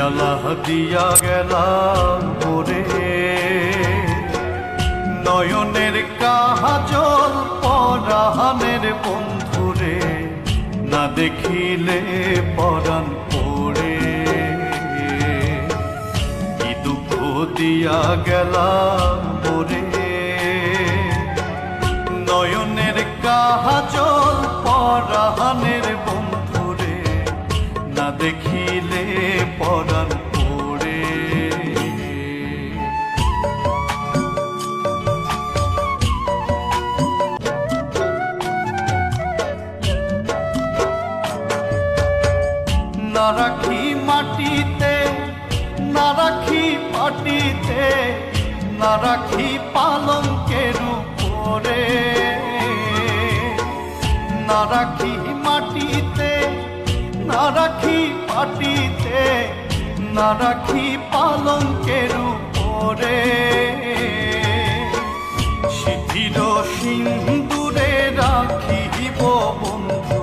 জ্বালা দিয়া গেলাম ওরে। নয়নের কাজল পরাহানের বন্ধুরে, না দেখিলে পরাণ পড়ে। কি দুঃখ দিয়া গেলাম ওরে। নয়নের কাজল পরাহানের বন্ধুরে, না দেখিলে না রাখি মাটিতে, না রাখি পাটিতে না রাখি পালঙ্কের উপরে। না রাখি মাটিতে, না রাখি পাটিতে না রাখি পালঙ্কের উপরে। শিথির সিন্দুরে রাখিব বন্ধু